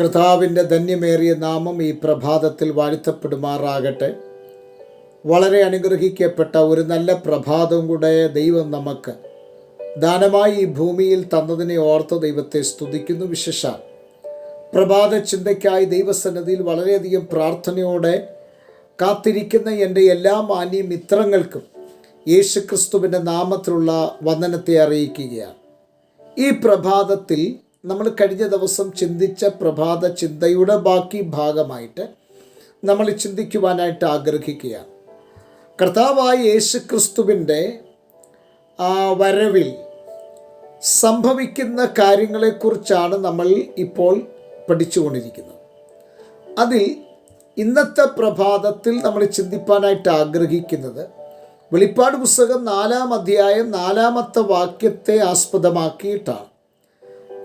കർത്താവിന്റെ ധന്യമേറിയ നാമം ഈ പ്രഭാതത്തിൽ വാഴ്ത്തപ്പെടുമാറാകട്ടെ. വളരെ അനുഗ്രഹിക്കപ്പെട്ട ഒരു നല്ല പ്രഭാതം കൂടെ ദൈവം നമുക്ക് ദാനമായി ഈ ഭൂമിയിൽ തന്നതിനെ ഓർത്ത് ദൈവത്തെ സ്തുതിക്കുന്നു വിശേഷ പ്രഭാത ചിന്തയ്ക്കായി ദൈവസന്നതിയിൽ വളരെയധികം പ്രാർത്ഥനയോടെ കാത്തിരിക്കുന്ന എന്റെ എല്ലാ മാന്യ മിത്രങ്ങൾക്കും യേശുക്രിസ്തുവിന്റെ നാമത്തിലുള്ള വന്ദനത്തെ അറിയിക്കുകയാണ്. ഈ പ്രഭാതത്തിൽ നമ്മൾ കഴിഞ്ഞ ദിവസം ചിന്തിച്ച പ്രഭാത ചിന്തയുടെ ബാക്കി ഭാഗമായിട്ട് നമ്മൾ ചിന്തിക്കുവാനായിട്ട് ആഗ്രഹിക്കുകയാണ്. കർത്താവായ യേശു ക്രിസ്തുവിന്റെ ആ വരവിൽ സംഭവിക്കുന്ന കാര്യങ്ങളെക്കുറിച്ചാണ് നമ്മൾ ഇപ്പോൾ പഠിച്ചുകൊണ്ടിരിക്കുന്നത്. അതിൽ ഇന്നത്തെ പ്രഭാതത്തിൽ നമ്മൾ ചിന്തിപ്പാനായിട്ട് ആഗ്രഹിക്കുന്നത് വെളിപ്പാട് പുസ്തകം നാലാം അധ്യായം നാലാമത്തെ വാക്യത്തെ ആസ്പദമാക്കിയിട്ടാണ്.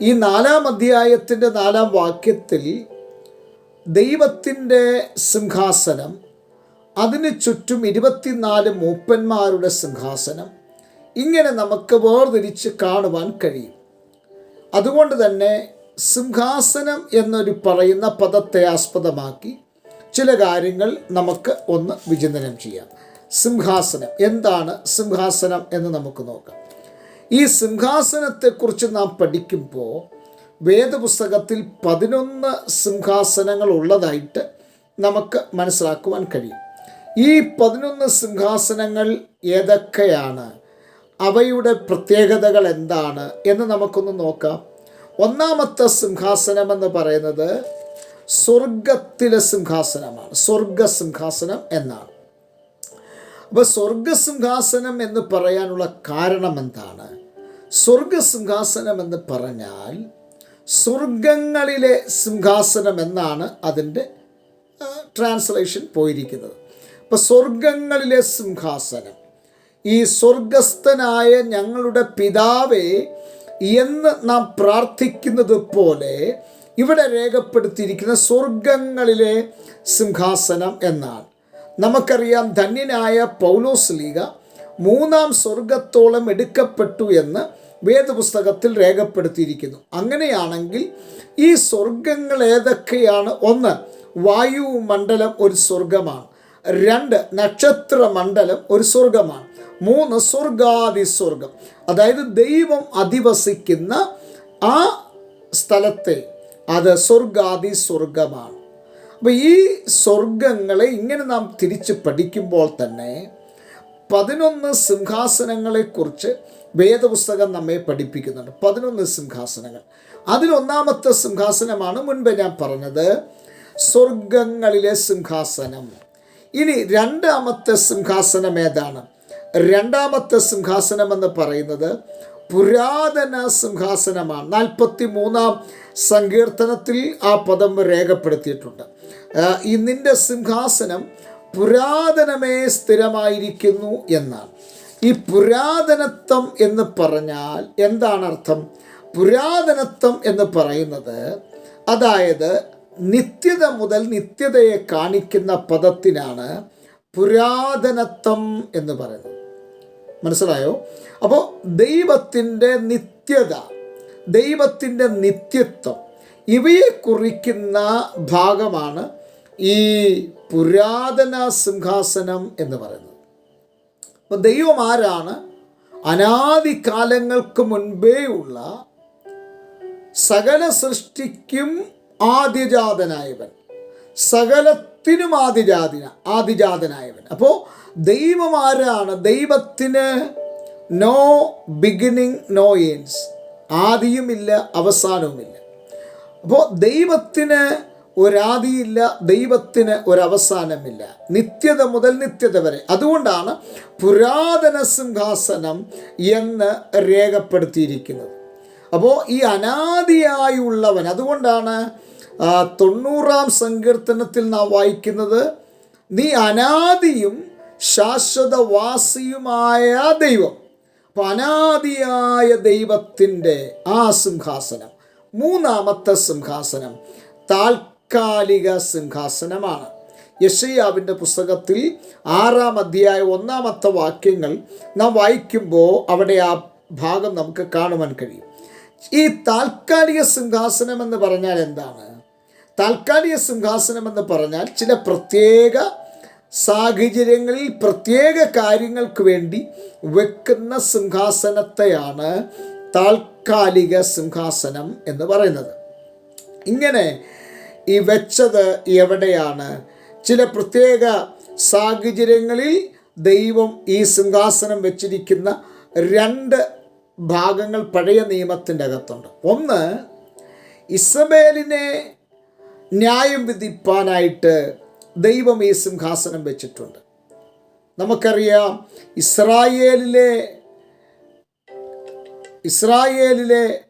ഈ നാലാം അധ്യായത്തിന്റെ നാലാം വാക്യത്തിൽ ദൈവത്തിന്റെ സിംഹാസനം അതിന് ചുറ്റും ഇരുപത്തിനാല് മൂപ്പന്മാരുടെ സിംഹാസനം ഇങ്ങനെ നമുക്ക് വേർതിരിച്ച് കാണുവാൻ കഴിയും. അതുകൊണ്ട് തന്നെ സിംഹാസനം എന്നൊരു പറയുന്ന പദത്തെ ആസ്പദമാക്കി ചില കാര്യങ്ങൾ നമുക്ക് ഒന്ന് വിചിന്തനം ചെയ്യാം. സിംഹാസനം എന്താണ് സിംഹാസനം എന്ന് നമുക്ക് നോക്കാം. ഈ സിംഹാസനത്തെക്കുറിച്ച് നാം പഠിക്കുമ്പോൾ വേദപുസ്തകത്തിൽ പതിനൊന്ന് സിംഹാസനങ്ങൾ ഉള്ളതായിട്ട് നമുക്ക് മനസ്സിലാക്കുവാൻ കഴിയും. ഈ പതിനൊന്ന് സിംഹാസനങ്ങൾ ഏതൊക്കെയാണ്? അവയുടെ പ്രത്യേകതകൾ എന്താണ് എന്ന് നമുക്കൊന്ന് നോക്കാം. ഒന്നാമത്തെ സിംഹാസനം എന്ന് പറയുന്നത് സ്വർഗത്തിലെ സിംഹാസനമാണ്. സ്വർഗ സിംഹാസനം എന്നാണ്. അപ്പോൾ സ്വർഗസിംഹാസനം എന്ന് പറയാനുള്ള കാരണം എന്താണ് സ്വർഗസിംഹാസനം എന്ന് പറഞ്ഞാൽ സ്വർഗങ്ങളിലെ സിംഹാസനം എന്നാണ് അതിന്റെ ട്രാൻസ്ലേഷൻ പോയിരിക്കുന്നത്. അപ്പോൾ സ്വർഗങ്ങളിലെ സിംഹാസനം ഈ സ്വർഗസ്ഥനായ ഞങ്ങളുടെ പിതാവേ എന്ന് നാം പ്രാർത്ഥിക്കുന്നത് പോലെ ഇവിടെ രേഖപ്പെടുത്തിയിരിക്കുന്ന സ്വർഗങ്ങളിലെ സിംഹാസനം എന്നാണ്. നമുക്കറിയാം ധന്യനായ പൗലോസ് ലീഗ മൂന്നാം സ്വർഗത്തോളം എടുക്കപ്പെട്ടു എന്ന് വേദപുസ്തകത്തിൽ രേഖപ്പെടുത്തിയിരിക്കുന്നു. അങ്ങനെയാണെങ്കിൽ ഈ സ്വർഗങ്ങൾ ഏതൊക്കെയാണ്? ഒന്ന് വായുമണ്ഡലം ഒരു സ്വർഗമാണ്. രണ്ട് നക്ഷത്ര മണ്ഡലം ഒരു സ്വർഗമാണ്. മൂന്ന് സ്വർഗാദി സ്വർഗം അതായത് ദൈവം അധിവസിക്കുന്ന ആ സ്ഥലത്തെ അത് സ്വർഗാദി സ്വർഗമാണ് അപ്പോൾ ഈ സ്വർഗങ്ങളെ ഇങ്ങനെ നാം തിരിച്ച് പഠിക്കുമ്പോൾ തന്നെ പതിനൊന്ന് സിംഹാസനങ്ങളെക്കുറിച്ച് വേദപുസ്തകം നമ്മെ പഠിപ്പിക്കുന്നുണ്ട്. പതിനൊന്ന് സിംഹാസനങ്ങൾ. അതിലൊന്നാമത്തെ സിംഹാസനമാണ് മുൻപ് ഞാൻ പറഞ്ഞത് സ്വർഗങ്ങളിലെ സിംഹാസനം. ഇനി രണ്ടാമത്തെ സിംഹാസനം ഏതാണ്? രണ്ടാമത്തെ സിംഹാസനം എന്ന് പറയുന്നത് പുരാതന സിംഹാസനമാണ്. നാൽപ്പത്തി മൂന്നാം സങ്കീർത്തനത്തിൽ ആ പദം രേഖപ്പെടുത്തിയിട്ടുണ്ട്. ഈ നിന്റെ സിംഹാസനം പുരാതനമേ സ്ഥിരമായിരിക്കുന്നു എന്നാണ്. ഈ പുരാതനത്വം എന്ന് പറഞ്ഞാൽ എന്താണ് അർത്ഥം? പുരാതനത്വം എന്ന് പറയുന്നത് അതായത് നിത്യത മുതൽ നിത്യതയെ കാണിക്കുന്ന പദത്തിനാണ് പുരാതനത്വം എന്ന് പറയുന്നത്. മനസ്സിലായോ? അപ്പോൾ ദൈവത്തിന്റെ നിത്യത ദൈവത്തിന്റെ നിത്യത്വം ഇവയെ കുറിക്കുന്ന ഭാഗമാണ് ഈ പുരാതന സിംഹാസനം എന്ന് പറയുന്നത്. അപ്പം ദൈവം ആരാണ്? അനാദികാലങ്ങൾക്ക് ഉള്ള സകല സൃഷ്ടിക്കും ആദിജാതനായവൻ സകലത്തിനും ആദിജാതിന ആദിജാതനായവൻ. അപ്പോൾ ദൈവം ആരാണ് ദൈവത്തിന് നോ ബിഗിനിങ് നോ എൻസ് ആദിയുമില്ല അവസാനവുമില്ല. അപ്പോൾ ദൈവത്തിന് ഒരാദിയില്ല ദൈവത്തിന് ഒരവസാനമില്ല. നിത്യത മുതൽ നിത്യത വരെ. അതുകൊണ്ടാണ് പുരാതന സിംഹാസനം എന്ന് രേഖപ്പെടുത്തിയിരിക്കുന്നത്. അപ്പോൾ ഈ അനാദിയായുള്ളവൻ അതുകൊണ്ടാണ് തൊണ്ണൂറാം സങ്കീർത്തനത്തിൽ നാം വായിക്കുന്നത് നീ അനാദിയും ശാശ്വതവാസിയുമായ ദൈവം. അപ്പം അനാദിയായ ദൈവത്തിന്റെ ആ സിംഹാസനം മൂന്നാമത്തെ സിംഹാസനം താൽക്കാലിക സിംഹാസനമാണ്. യഷയാവിന്റെ പുസ്തകത്തിൽ ആറാം അധ്യായ ഒന്നാമത്തെ വാക്യങ്ങൾ നാം വായിക്കുമ്പോൾ അവിടെ ആ ഭാഗം നമുക്ക് കാണുവാൻ കഴിയും. ഈ താൽക്കാലിക സിംഹാസനം എന്ന് പറഞ്ഞാൽ എന്താണ്? താൽക്കാലിക സിംഹാസനം എന്ന് പറഞ്ഞാൽ ചില പ്രത്യേക സാഹചര്യങ്ങളിൽ പ്രത്യേക കാര്യങ്ങൾക്ക് വേണ്ടി വെക്കുന്ന സിംഹാസനത്തെയാണ് താൽക്കാലിക സിംഹാസനം എന്ന് പറയുന്നത്. ഇങ്ങനെ ഈ വെച്ചത് എവിടെയാണ്? ചില പ്രത്യേക സാഹചര്യങ്ങളിൽ ദൈവം ഈ സിംഹാസനം വെച്ചിരിക്കുന്ന രണ്ട് ഭാഗങ്ങൾ പഴയ നിയമത്തിന്റെ അകത്തുണ്ട്. ഒന്ന് ഇസബേലിനെ ന്യായം വിധിപ്പാനായിട്ട് ദൈവം ഈ സിംഹാസനം വെച്ചിട്ടുണ്ട്. നമുക്കറിയാം ഇസ്രായേലിലെ ഇസ്രായേലിലെ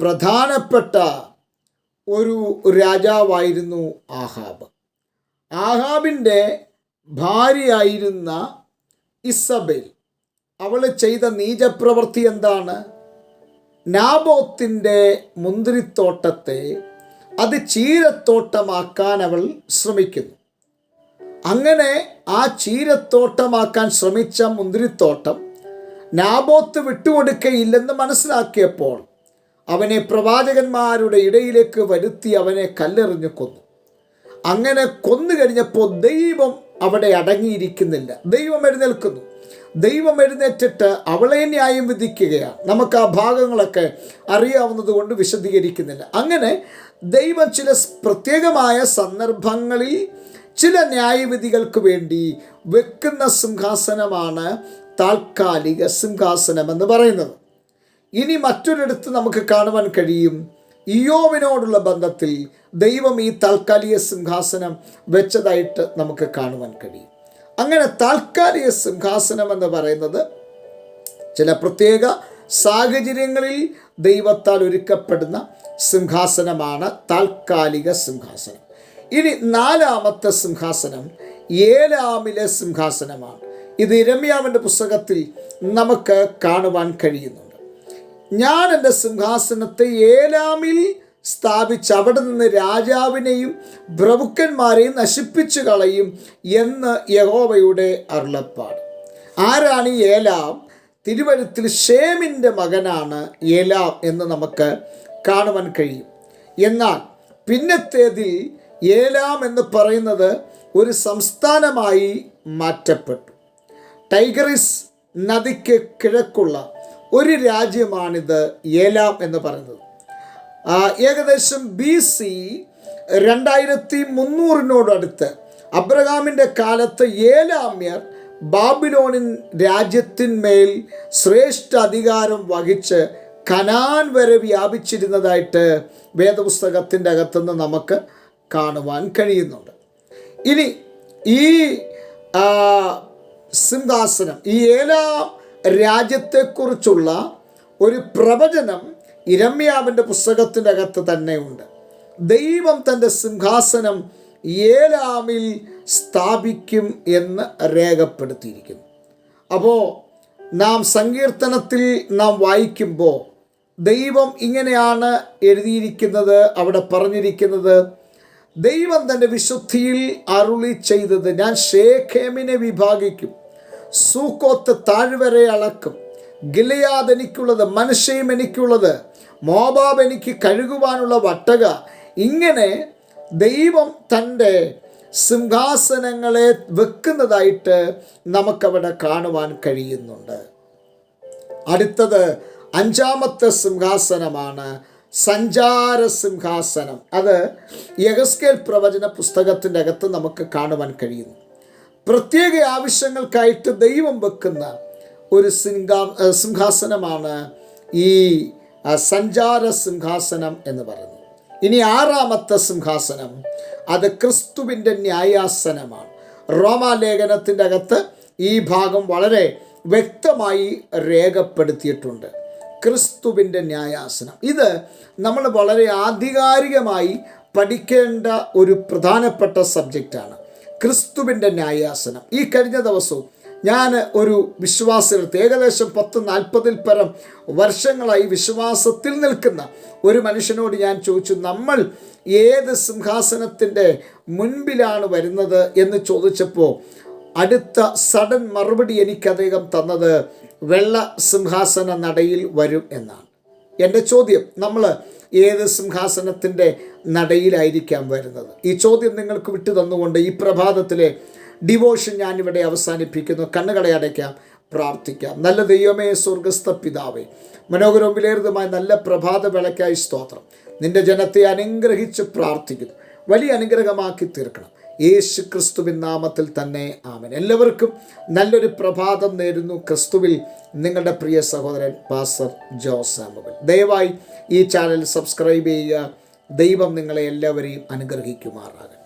പ്രധാനപ്പെട്ട ഒരു രാജാവായിരുന്നു ആഹാബ്. ആഹാബിന്റെ ഭാര്യയായിരുന്ന ഇസബേൽ. അവൾ ചെയ്ത നീചപ്രവൃത്തി എന്താണ്? നാബോത്തിന്റെ മുന്തിരിത്തോട്ടത്തെ അത് ചീരത്തോട്ടമാക്കാൻ അവൾ ശ്രമിക്കുന്നു. അങ്ങനെ ആ ചീരത്തോട്ടമാക്കാൻ ശ്രമിച്ച മുന്തിരിത്തോട്ടം നാബോത്ത് വിട്ടുകൊടുക്കയില്ലെന്ന് മനസ്സിലാക്കിയപ്പോൾ അവനെ പ്രവാചകന്മാരുടെ ഇടയിലേക്ക് വരുത്തി അവനെ കല്ലെറിഞ്ഞു കൊന്നു. അങ്ങനെ കൊന്നു കഴിഞ്ഞപ്പോൾ ദൈവം അവിടെ അടങ്ങിയിരിക്കുന്നില്ല. ദൈവം എഴുന്നേൽക്കുന്നു. ദൈവം എഴുന്നേറ്റിട്ട് അവളെ ന്യായം വിധിക്കുകയാണ്. നമുക്ക് ആ ഭാഗങ്ങളൊക്കെ അറിയാവുന്നത് കൊണ്ട് വിശദീകരിക്കുന്നില്ല. അങ്ങനെ ദൈവം ചില പ്രത്യേകമായ സന്ദർഭങ്ങളിൽ ചില ന്യായവിധികൾക്ക് വേണ്ടി വെക്കുന്ന സിംഹാസനമാണ് താൽക്കാലിക സിംഹാസനം എന്ന് പറയുന്നത്. ഇനി മറ്റൊരിടത്ത് നമുക്ക് കാണുവാൻ കഴിയും. ഇയോവിനോടുള്ള ബന്ധത്തിൽ ദൈവം ഈ താൽക്കാലിക സിംഹാസനം വെച്ചതായിട്ട് നമുക്ക് കാണുവാൻ കഴിയും. അങ്ങനെ താൽക്കാലിക സിംഹാസനം എന്ന് പറയുന്നത് ചില പ്രത്യേക സാഹചര്യങ്ങളിൽ ദൈവത്താൽ ഒരുക്കപ്പെടുന്ന സിംഹാസനമാണ് താൽക്കാലിക സിംഹാസനം. ഇനി നാലാമത്തെ സിംഹാസനം ഏലാമിലെ സിംഹാസനമാണ്. ഇത് രമ്യാവിന്റെ പുസ്തകത്തിൽ നമുക്ക് കാണുവാൻ കഴിയുന്നുണ്ട്. ഞാൻ എന്റെ സിംഹാസനത്തെ ഏലാമിൽ സ്ഥാപിച്ച് അവിടെ നിന്ന് രാജാവിനെയും പ്രഭുക്കന്മാരെയും നശിപ്പിച്ചു കളയും എന്ന് യഹോവയുടെ അരുളപ്പാട്. ആരാണ് ഏലാം? തിരുവഴുത്തിൽ ഷേമിന്റെ മകനാണ് ഏലാം എന്ന് നമുക്ക് കാണുവാൻ കഴിയും. എന്നാൽ പിന്നത്തേതിൽ ഏലാം എന്ന് പറയുന്നത് ഒരു സംസ്ഥാനമായി മാറ്റപ്പെട്ടു. ടൈഗറിസ് നദിക്ക് കിഴക്കുള്ള ഒരു രാജ്യമാണിത് ഏലാം എന്ന് പറയുന്നത്. ഏകദേശം ബി സി രണ്ടായിരത്തി മുന്നൂറിനോടടുത്ത് അബ്രഹാമിന്റെ കാലത്ത് ഏലാമ്യർ ബാബിലോണിൻ രാജ്യത്തിന്മേൽ ശ്രേഷ്ഠ അധികാരം വഹിച്ച് കനാൻ വരെ വ്യാപിച്ചിരുന്നതായിട്ട് വേദപുസ്തകത്തിന്റെ അകത്തുനിന്ന് നമുക്ക് കാണുവാൻ കഴിയുന്നുണ്ട്. ഇനി ഈ സിംഹാസനം ഈ ഏലാ രാജ്യത്തെക്കുറിച്ചുള്ള ഒരു പ്രവചനം ഇരമ്യാവിന്റെ പുസ്തകത്തിന്റെ അകത്ത് തന്നെയുണ്ട് ദൈവം തന്റെ സിംഹാസനം ഏലാമിൽ സ്ഥാപിക്കും എന്ന് രേഖപ്പെടുത്തിയിരിക്കുന്നു. അപ്പോൾ നാം സങ്കീർത്തനത്തിൽ നാം വായിക്കുമ്പോൾ ദൈവം ഇങ്ങനെയാണ് എഴുതിയിരിക്കുന്നത് അവിടെ പറഞ്ഞിരിക്കുന്നത്. ദൈവം തന്റെ വിശുദ്ധിയിൽ അരുളി ചെയ്തത് ഞാൻ ഷേഖേമിനെ വിഭാഗിക്കും സൂക്കോത്ത് താഴ്വരെ അളക്കും. ഗിലയാദ് എനിക്കുള്ളത് മനുഷ്യയും എനിക്കുള്ളത് മോബാബ് എനിക്ക് കഴുകുവാനുള്ള വട്ടക. ഇങ്ങനെ ദൈവം തന്റെ സിംഹാസനങ്ങളെ വെക്കുന്നതായിട്ട് നമുക്കവിടെ കാണുവാൻ കഴിയുന്നുണ്ട്. അടുത്തത് അഞ്ചാമത്തെ സിംഹാസനമാണ് സഞ്ചാര സിംഹാസനം. അത് യഗസ്കേൽ പ്രവചന പുസ്തകത്തിന്റെ അകത്ത് നമുക്ക് കാണുവാൻ കഴിയുന്നു. പ്രത്യേക ആവശ്യങ്ങൾക്കായിട്ട് ദൈവം വെക്കുന്ന ഒരു സിംഹാ സിംഹാസനമാണ് ഈ സഞ്ചാര സിംഹാസനം എന്ന് പറയുന്നത്. ഇനി ആറാമത്തെ സിംഹാസനം അത് ക്രിസ്തുവിന്റെ ന്യായാസനമാണ്. റോമാലേഖനത്തിന്റെ അകത്ത് ഈ ഭാഗം വളരെ വ്യക്തമായി രേഖപ്പെടുത്തിയിട്ടുണ്ട്. ക്രിസ്തുവിന്റെ ന്യായാസനം. ഇത് നമ്മൾ വളരെ ആധികാരികമായി പഠിക്കേണ്ട ഒരു പ്രധാനപ്പെട്ട സബ്ജക്റ്റാണ്. ക്രിസ്തുവിന്റെ ന്യായാസനം. ഈ കഴിഞ്ഞ ദിവസവും ഞാൻ ഒരു വിശ്വാസത്തിൽ ഏകദേശം പത്ത് നാൽപ്പതിൽ പരം വർഷങ്ങളായി വിശ്വാസത്തിൽ നിൽക്കുന്ന ഒരു മനുഷ്യനോട് ഞാൻ ചോദിച്ചു നമ്മൾ ഏത് സിംഹാസനത്തിന്റെ മുൻപിലാണ് വരുന്നത്? എന്ന് ചോദിച്ചപ്പോൾ അടുത്ത സഡൻ മറുപടി എനിക്ക് അദ്ദേഹം തന്നത് വെള്ള സിംഹാസന നടയിൽ വരും എന്നാണ്. എന്റെ ചോദ്യം നമ്മൾ ഏത് സിംഹാസനത്തിന്റെ നടയിലായിരിക്കാം വരുന്നത്? ഈ ചോദ്യം നിങ്ങൾക്ക് വിട്ടു തന്നുകൊണ്ട് ഈ പ്രഭാതത്തിലെ ഡിവോഷൻ ഞാനിവിടെ അവസാനിപ്പിക്കുന്നു. കണ്ണുകളെ അടയ്ക്കാം പ്രാർത്ഥിക്കാം. നല്ല ദൈവമേ സ്വർഗസ്ഥ പിതാവേ മനോഹരവും വിലയിരുതുമായ നല്ല പ്രഭാത വിളക്കായി സ്തോത്രം. നിന്റെ ജനത്തെ അനുഗ്രഹിച്ച് പ്രാർത്ഥിക്കുന്നു. വലിയ അനുഗ്രഹമാക്കി തീർക്കണം. യേശു ക്രിസ്തുവിൻ നാമത്തിൽ തന്നെ ആമൻ. എല്ലാവർക്കും നല്ലൊരു പ്രഭാതം നേരുന്നു ക്രിസ്തുവിൽ നിങ്ങളുടെ പ്രിയ സഹോദരൻ പാസർ ജോസാമുകൾ. ദയവായി ഈ ചാനൽ സബ്സ്ക്രൈബ് ചെയ്യുക. ദൈവം നിങ്ങളെ എല്ലാവരെയും അനുഗ്രഹിക്കുമാറാകട്ടെ.